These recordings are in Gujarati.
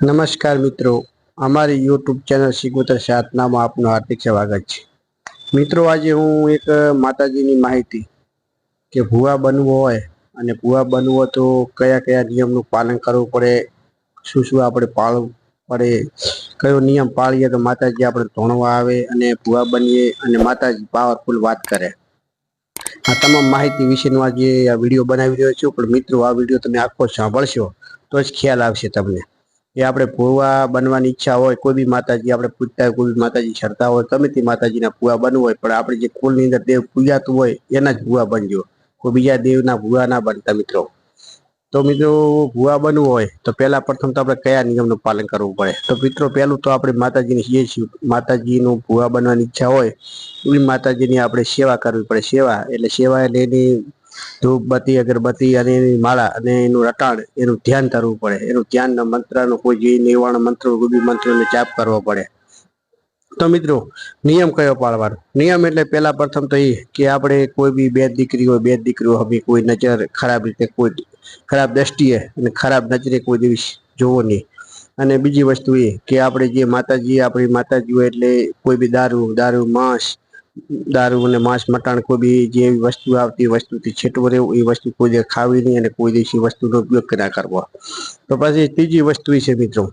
નમસ્કાર મિત્રો. અમારી યુટ્યુબ ચેનલ શિકોતર સાતનામાં આપનું હાર્દિક સ્વાગત છે. મિત્રો, આજે હું એક માતાજીની માહિતી કે ભૂવા બનવું હોય અને ભૂવા બનવું તો કયા કયા નિયમનું પાલન કરવું પડે, શું શું આપણે પાળવું પડે, કયો નિયમ પાળીએ તો માતાજી આપણે ધોણવા આવે અને ભૂવા બનીએ અને માતાજી પાવરફુલ વાત કરે. આ તમામ માહિતી વિશેનો આજે આ વીડિયો બનાવી રહ્યો છું. પણ મિત્રો, આ વીડિયો તમે આખો સાંભળશો તો જ ખ્યાલ આવશે તમને. એ આપણે ભૂવા બનવાની ઈચ્છા હોય, કોઈ બી માતાજી આપણે પૂજતા હોય, કોઈ બી માતાજી શરતા હોય ગમે તે માતાજીના ભૂવા બનવું હોય, પણ આપણે જે કુલની અંદર દેવ પૂજાતું હોય, એના જ ભૂવા બનજો. કોઈ બીજા દેવના ભૂવા ના બનતા મિત્રો. તો મિત્રો, ભૂવા બનવું હોય, તો પહેલા પ્રથમ તો આપણે કયા નિયમનું પાલન કરવું પડે? તો મિત્રો, પહેલું તો આપણે માતાજીની જે માતાજીનું ભૂવા બનવાની ઈચ્છા હોય એવી માતાજીની આપણે સેવા કરવી પડે. સેવા, એટલે સેવા એટલે એની ધૂપ બત્તી અગરબત્તી અને એની માળા અને એનું રટાણ એનું ધ્યાન કરવું પડે. એનું ધ્યાન મંત્રનો કોઈ જે નિવારણ મંત્ર ગુબી મંત્રનો જાપ કરવો પડે. તો મિત્રો, નિયમ કયો પાળવાનો? નિયમ એટલે પહેલા પ્રથમ તો એ કે આપણે કોઈ બી બે દીકરી હોય બે દીકરીઓ હવે કોઈ નજર ખરાબ રીતે કોઈ ખરાબ દ્રષ્ટિએ અને ખરાબ નજરે કોઈ દિવસ જોવો નહીં. અને બીજી વસ્તુ એ કે આપણે જે માતાજી, આપણી માતાજી હોય એટલે કોઈ બી દારૂ દારૂ, માંસ દારૂ અને માંસ, મટાણ કોઈ બી જે વસ્તુ આવતી વસ્તુથી છેટવું રહેવું, એ વસ્તુ કોઈ દિવસ ખાવી નહીં અને કોઈ દિવસ વસ્તુનો ઉપયોગ ના કરવો. તો પછી ત્રીજી વસ્તુ છે મિત્રો,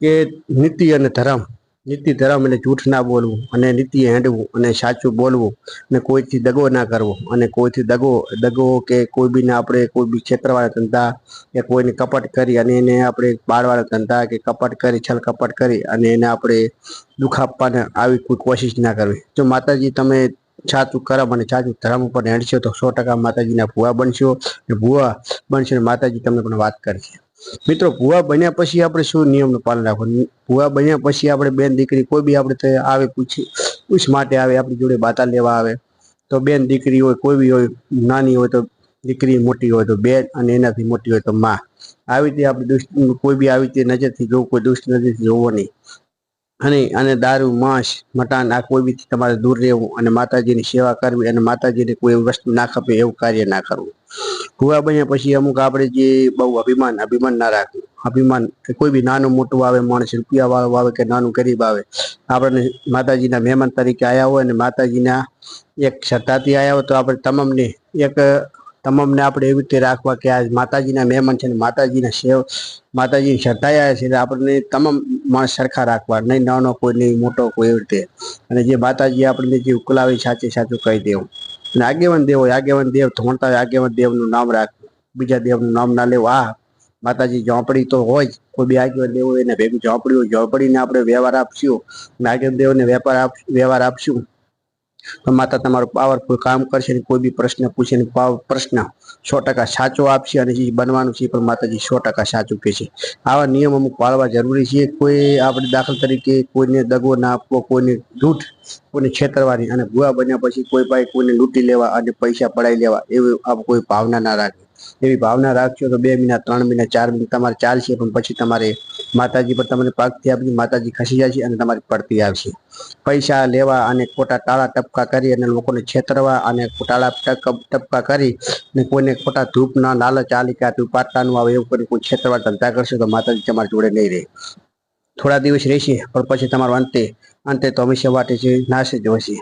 કે નીતિ અને ધર્મ. નીતિ ધર્મ એટલે જૂઠ ના બોલવું અને નીતિ હેંડવું અને સાચું બોલવું અને કોઈથી દગો ના કરવો અને કોઈથી દગો દગો કે કોઈ બીને આપણે કોઈ બી ક્ષેત્રવાળા ધંધા કે કોઈને કપટ કરી અને એને આપણે બાળવાળા ધંધા કે કપટ કરી, છલ કપટ કરી અને એને આપણે દુઃખ આપવાને આવી કોઈ કોશિશ ના કરવી. જો માતાજી તમે સાચું કરમ અને સાચું ધર્મ ઉપર હેડશો તો સો ટકા માતાજીના ભુવા બનશો ભુવા બનશો માતાજી તમને પણ વાત કરશે. મિત્રો, ભુવા બન્યા પછી આપણે શું નિયમનું પાલન રાખવાનું? ભુવા બન્યા પછી આપણે બેન દીકરી કોઈ બી આપણે આવે, પૂછી, પૂછ માટે આવે, આપણી જોડે બાતા લેવા આવે, તો બેન દીકરી હોય, કોઈ બી હોય, નાની હોય તો દીકરી મોટી હોય તો બેન અને એનાથી મોટી હોય તો માં. આવી રીતે આપણે દુષ્ટ, કોઈ બી આવી રીતે નજરથી જોવું, કોઈ દુષ્ટ નજરથી જોવો નહીં. અને અને દારૂ, માંસ મટાન આ કોઈ બી તમારે દૂર રહેવું અને માતાજીની સેવા કરવી અને માતાજીને કોઈ વસ્તુ ના ખપે એવું કાર્ય ના કરવું. ભૂવા બન્યા પછી અમુક આપણે જે બહુ અભિમાન અભિમાન ના રાખવું. અભિમાન કોઈ બી નાનું મોટું આવે, માણસ રૂપિયા વાળો આવે કે નાનું ગરીબ આવે, આપણને માતાજીના મહેમાન તરીકે આવ્યા હોય અને માતાજીના એક શ્રદ્ધાથી આવ્યા હોય તો આપણે તમામને એક તમામને આપણે એવી રીતે રાખવા કે આ માતાજીના મહેમાન છે ને માતાજીના સેવ, માતાજીની શ્રદ્ધાયા છે આપણને તમામ માણસ સરખા રાખવા, નહીં નાનો કોઈ, નહીં મોટો કોઈ એવી રીતે. અને જે માતાજી આપણને જે ઉકલાવી સાચે સાચું કહી દેવું. અને આગેવાન દેવ હોય, આગેવાન દેવ ધોણતા હોય, આગેવાન દેવનું નામ રાખવું. બીજા દેવનું નામ ના લેવું. આ માતાજી ઝોંપડી તો હોય જ. કોઈ બી આગેવાન દેવ એને ભેગું ઝોંપડી હોય, ઝોંપડીને આપણે વ્યવહાર આપશું. અને આગેવાન દેવને વેપાર આપ, વ્યવહાર આપશું. તો માતા તમારું પાવરફુલ કામ કરશે અને કોઈ બી પ્રશ્ન પૂછે અને પ્રશ્ન સો ટકા સાચો આપશે અને જે બનવાનું છે પણ માતાજી સો ટકા સાચું કહે આવા નિયમ અમુક પાળવા જરૂરી છે. કોઈ આપણે દાખલ તરીકે કોઈને દગો ના આપવો, કોઈને જૂઠ કોઈને છેતરવાની અને ભૂવા બન્યા પછી કોઈ પાસે કોઈને લૂંટી લેવા અને પૈસા પડાવી લેવા એવી કોઈ ભાવના ના રાખે. એવી ભાવના રાખશો તો બે મહિના, ત્રણ મહિના, ચાર મહિના તમારે ચાલશે, પણ પછી તમારે માતાજી પર તમને પાકથી આપી માતાજી ખસી જાય અને તમારી પડતી આવશે. પૈસા લેવા અને ખોટા ટાળા ટપકા કરી અને લોકોને છેતરવા અને ટાળા ટપકા કરી અને કોઈને ખોટા ધૂપના લાલચ આલી કે આ તું પાટલાનું આવે એવું કરી કોઈ છેતરવા ધંધા કરશે તો માતાજી તમારી જોડે નહીં રહે. થોડા દિવસ રહેશે, પણ પછી તમારો અંતે અંતે તો હંમેશા માટે છે, નાશ જ હશે.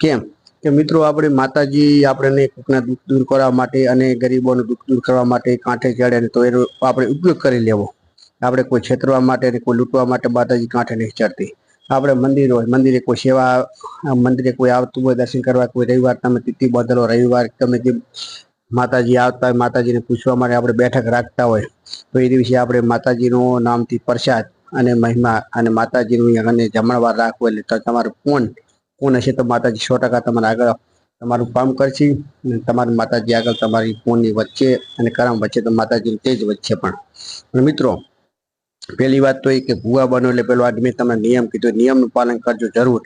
કેમ? કે મિત્રો, આપણે માતાજી આપણને કોઈકના દુઃખ દૂર કરવા માટે અને ગરીબોનું દુઃખ દૂર કરવા માટે કાંઠે ચડે તો એનો આપણે ઉપયોગ કરી લેવો. આપણે કોઈ છેતરવા માટે ને કોઈ લૂંટવા માટે માતાજી કાંઠે નહીં ચડતી. આપણે મંદિર હોય, મંદિરે કોઈ સેવા, મંદિરે કોઈ આવતું હોય, દર્શન કરવા કોઈ રવિવાર, તમે તિથિ બદલો, રવિવાર તમે જે માતાજી આવતા હોય, માતાજીને પૂછવા માટે આપણે બેઠક રાખતા હોય, તો એ દિવસે આપણે માતાજીનું નામથી પ્રસાદ અને મહિમા અને માતાજીનું અને જમણવાર રાખવું એટલે તમારું પૂન પૂન હશે તો માતાજી સો ટકા તમારા આગળ તમારું કામ કરશે અને તમારી માતાજી આગળ તમારી કોની વચ્ચે અને કરમ વચ્ચે તો માતાજી તે જ વચ્ચે પણ. મિત્રો, પહેલી વાત તો એ કે ભૂવા બનો એટલે પેલો આજ મેં તમને નિયમ કીધો, નિયમનું પાલન કરજો જરૂર.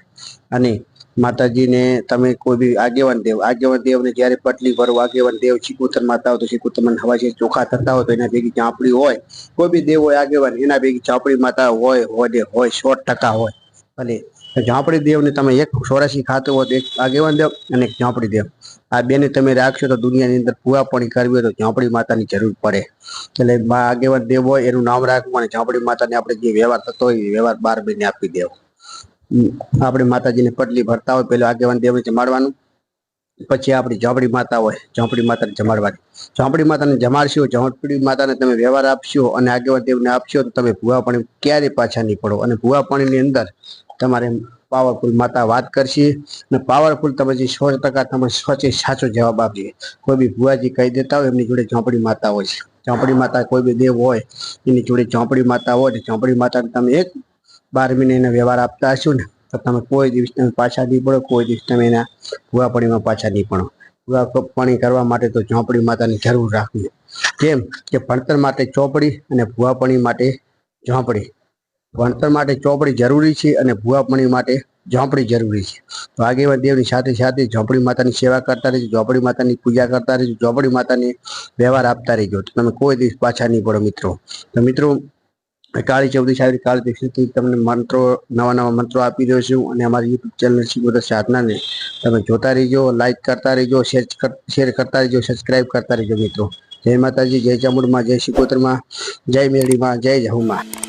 અને માતાજીને તમે કોઈ બી આગેવાન દેવ, આગેવાન દેવને જ્યારે પટલી ભરો, આગેવાન દેવ શીકુતર માતા હોય તો શિકુતરમાં હવા છે ચોખા થતા હોય તો એના ભેગી ચાંપડી હોય. કોઈ બી દેવ હોય આગેવાન, એના ભેગી ચાંપડી માતા હોય હોય હોય, સો ટકા હોય. ભલે ઝાંપડી દેવને તમે એક સોરાશી ખાતું હોય તો એક આગેવાન દેવ અને એક ઝાંપડી દેવ. આ બેને તમે રાખશો તો દુનિયાની અંદર ભૂવાપણી કરવી હોય તો ઝાંપડી માતાની જરૂર પડે. એટલે આગેવાન દેવ હોય એનું નામ રાખવું અને ઝાંપડી માતાને આપણે જે વ્યવહાર થતો હોય એ વ્યવહાર બાર મહિને આપી દેવો. આપણે માતાજીને પટલી ભરતા હોય, પેલો આગેવાન દેવને જમાડવાનું. પછી આપણી ઝાંપડી માતા હોય, ઝાંપડી માતાને જમાડવાની. ઝાંપડી માતાને જમાડશો, ઝાંપડી માતાને તમે વ્યવહાર આપશો અને આગેવાન દેવને આપશો તો તમે ભૂવાપણી ક્યારેય પાછા નહીં પડો. અને ભૂવાપણીની અંદર તમારે પાવરફુલ માતા વાત કરશે અને પાવરફુલ તમે જે સો ટકા તમે સોચે સાચો જવાબ આપજે. કોઈ બી ભુવાજી કહી દેતા હોય એમની જોડે ઝોંપડી માતા હોય છે. ઝોંપડી માતા કોઈ બી દેવ હોય, એની જોડે ઝોંપડી માતા હોય ને ઝોંપડી માતાને તમે એક બાર મહિને વ્યવહાર આપતા હશો ને, તો તમે કોઈ દિવસ તમે પાછા નહીં પડો, કોઈ દિવસ તમે એના ભુવાપણીમાં પાછા નહીં પડો. ભુવાપણી કરવા માટે તો ચોપડી માતાની જરૂર રાખવી. કેમ કે ભણતર માટે ચોપડી અને ભુવાપણી માટે ઝોંપડી ભણતર માટે ચોપડી જરૂરી છે અને ભૂવાપણી માટે ઝોંપડી જરૂરી છે. તો આગેવાન દેવની સાથે સાથે ઝોંપડી માતાની સેવા કરતા રહેજો, ઝોંપડી માતાની પૂજા કરતા રહેજો, ઝોંપડી માતાને વ્યવહાર આપતા રહેજો. તો તમે કોઈ દિવસ પાછા નહીં પડો મિત્રો. તો મિત્રો કાળી ચૌદી સાહેબ કાળી દીક્ષિતથી તમને મંત્રો, નવા નવા મંત્રો આપી રહ્યો છું અને અમારી યુટ્યુબ ચેનલ શીખોદર સાધનાને તમે જોતા રહેજો લાઈક કરતા રહેજો, શેર શેર કરતા રહેજો સબસ્ક્રાઈબ કરતા રહેજો મિત્રો. જય માતાજી, જય ચામુંડમાં, જય શિકોતરમાં જય મેળીમાં, જય જહુમાં.